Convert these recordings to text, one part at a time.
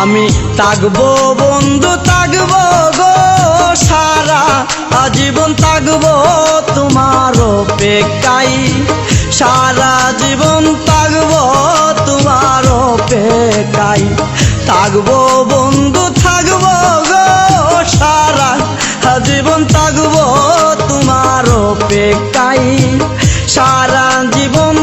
আমি তাকবো বন্ধু তাকবো গো। সারা আজীবন তাকবো তোমার পেকাই সারা জীবন তাকবো তোমার পেকাই তাকবো বন্ধু থাকব গো। সারা জীবন তাকবো তোমার পেকাই সারা জীবন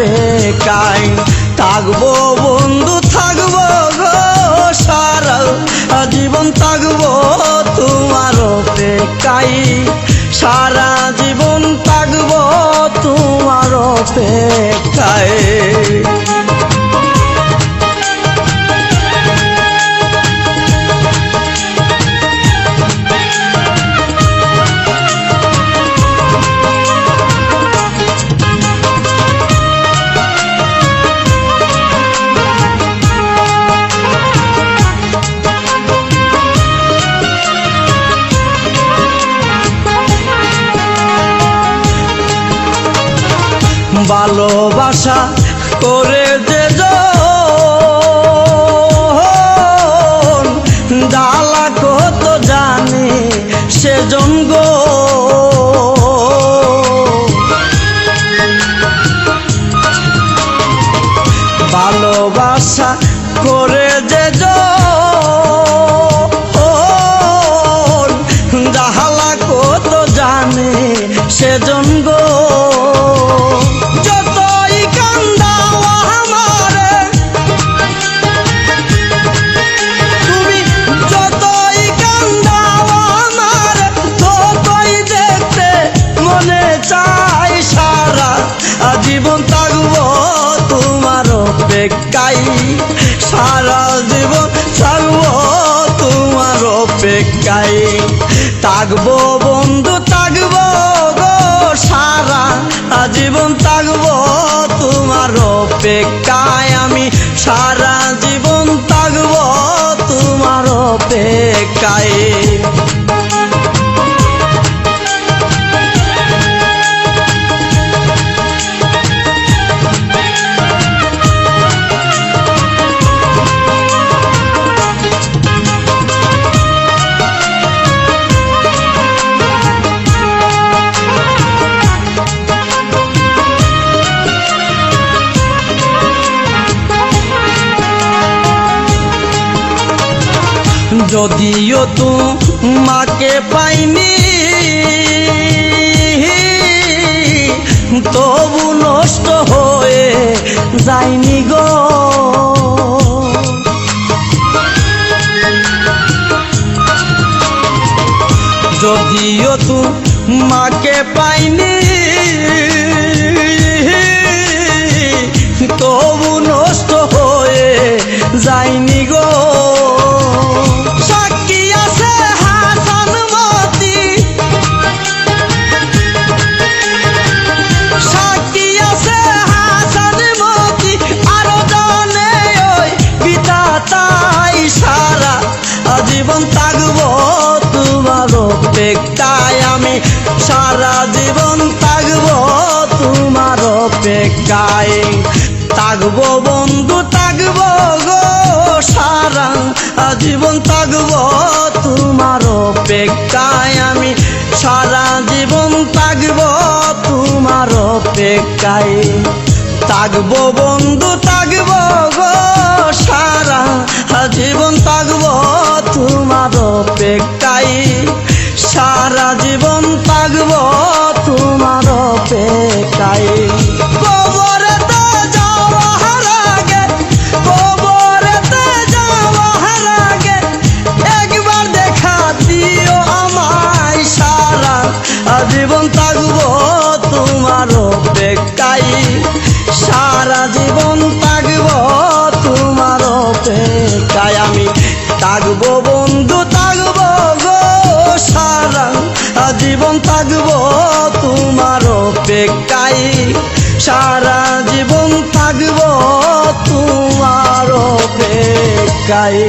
পেকাই থাকব বন্ধু, থাকব গো, সারা জীবন থাকব তোমার পেকাই সারা জীবন থাকব তোমার পেকাই ভালোবাসা করে যে দালা কত জানে সে জঙ্গ। ভালোবাসা করে সারা জীবন ছাড়ব তোমার অপেক্ষায়। থাকব বন্ধু, থাকব গো, সারা জীবন থাকব তোমার অপেক্ষায়। আমি সারা জীবন থাকব তোমার অপেক্ষায়। যদিও মাকে পাইনি। তবু নষ্ট হয়ে যায়নি গো। যদিও মাকে পাইনি। জীবন থাকব, তোমার অপেক্ষায় আমি সারা জীবন থাকব, তোমার অপেক্ষায় থাকব, বন্ধু থাকব গো, সারা জীবন থাকব, তোমার অপেক্ষায় আমি সারা জীবন থাকব, তোমার অপেক্ষায় থাকব, বন্ধু জীবন থাকব তোমার অপেক্ষায়। সারা জীবন থাকব তোমার অপেক্ষায়। আমি থাকব, বন্ধু থাকব গো সারা জীবন থাকব তোমার অপেক্ষায়। সারা জীবন থাকব তোমার অপেক্ষায়।